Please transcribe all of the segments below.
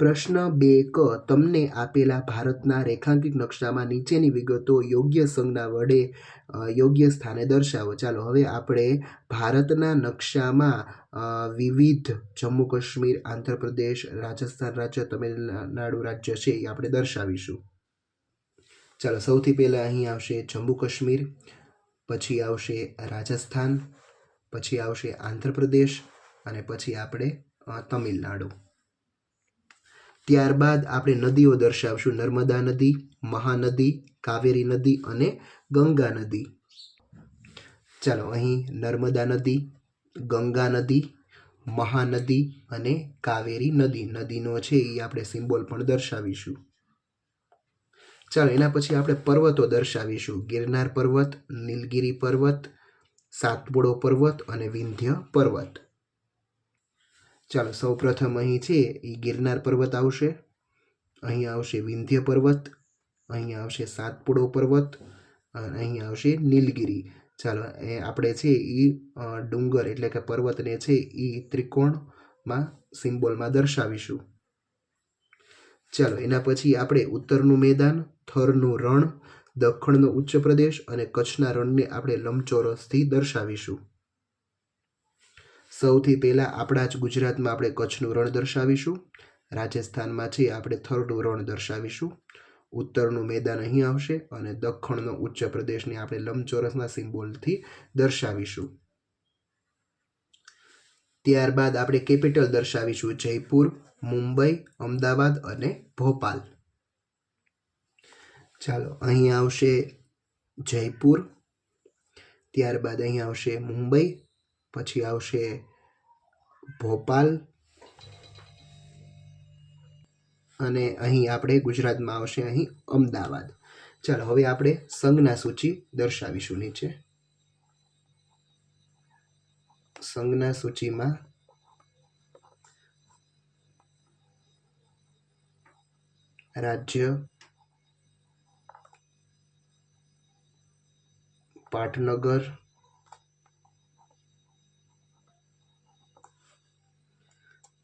પ્રશ્ન બે ક, તમને આપેલા ભારતના રેખાંકિત નકશામાં નીચેની વિગતો યોગ્ય સંજ્ઞા વડે યોગ્ય સ્થાને દર્શાવો. ચાલો, હવે આપણે ભારતના નકશામાં વિવિધ જમ્મુ કાશ્મીર, આંધ્રપ્રદેશ, રાજસ્થાન રાજ્ય, તમિલનાડુ રાજ્ય છે એ આપણે દર્શાવીશું. ચાલો, સૌથી પહેલાં અહીં આવશે જમ્મુ કાશ્મીર, પછી આવશે રાજસ્થાન, પછી આવશે આંધ્રપ્રદેશ અને પછી આપણે તમિલનાડુ. ત્યારબાદ આપણે નદીઓ દર્શાવશું. નર્મદા નદી, મહાનદી, કાવેરી નદી અને ગંગા નદી. ચાલો, અહીં નર્મદા નદી, ગંગા નદી, મહાનદી અને કાવેરી નદી. નદીનો છે એ આપણે સિમ્બોલ પણ દર્શાવીશું. ચાલો, એના પછી આપણે પર્વતો દર્શાવીશું. ગિરનાર પર્વત, નીલગિરી પર્વત, સાતપુડો પર્વત અને વિંધ્ય પર્વત. ચાલો સૌ પ્રથમ અહીં છે એ ગિરનાર પર્વત આવશે. અહીં આવશે વિંધ્ય પર્વત, અહીં આવશે સાતપુડો પર્વત, અને અહીં આવશે નીલગિરી. ચાલો, એ આપણે છે એ ડુંગર એટલે કે પર્વતને છે એ ત્રિકોણમાં, સિમ્બોલમાં દર્શાવીશું. ચાલો, એના પછી આપણે ઉત્તરનું મેદાન, થરનું રણ દખણનો ઉચ્ચ પ્રદેશ અને કચ્છના રણને આપણે લંબચોરસથી દર્શાવીશું. સૌથી પહેલાં આપણા જ ગુજરાતમાં આપણે કચ્છનું રણ દર્શાવીશું. રાજસ્થાનમાં છે આપણે થરનું રણ દર્શાવીશું. ઉત્તરનું મેદાન અહીં આવશે અને દખણનો ઉચ્ચ પ્રદેશને આપણે લંબચોરસના સિમ્બોલથી દર્શાવીશું. ત્યારબાદ આપણે કેપિટલ દર્શાવીશું જયપુર, મુંબઈ, અમદાવાદ અને ભોપાલ. ચાલો, અહીં આવશે જયપુર. ત્યારબાદ અહીં આવશે મુંબઈ પછી આવશે ભોપાલ. અને અહીં આપણે ગુજરાતમાં આવશે અહીં અમદાવાદ. ચાલો, હવે આપણે સંઘના સૂચિ દર્શાવીશું નીચે. સંજ્ઞા સૂચિમાં રાજ્ય પાટનગર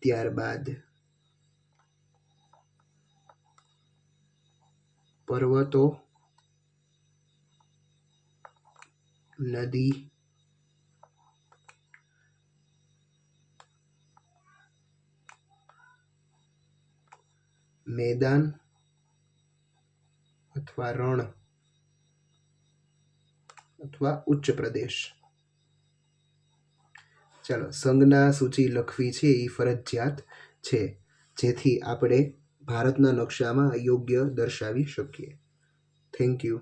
ત્યારબાદ પર્વતો નદી મેદાન અથવા રણ અથવા ઉચ્ચ પ્રદેશ. ચાલો, સંજ્ઞા સૂચિ લખવી છે એ ફરજિયાત છે, જેથી આપણે ભારતના નકશામાં યોગ્ય દર્શાવી શકીએ. Thank you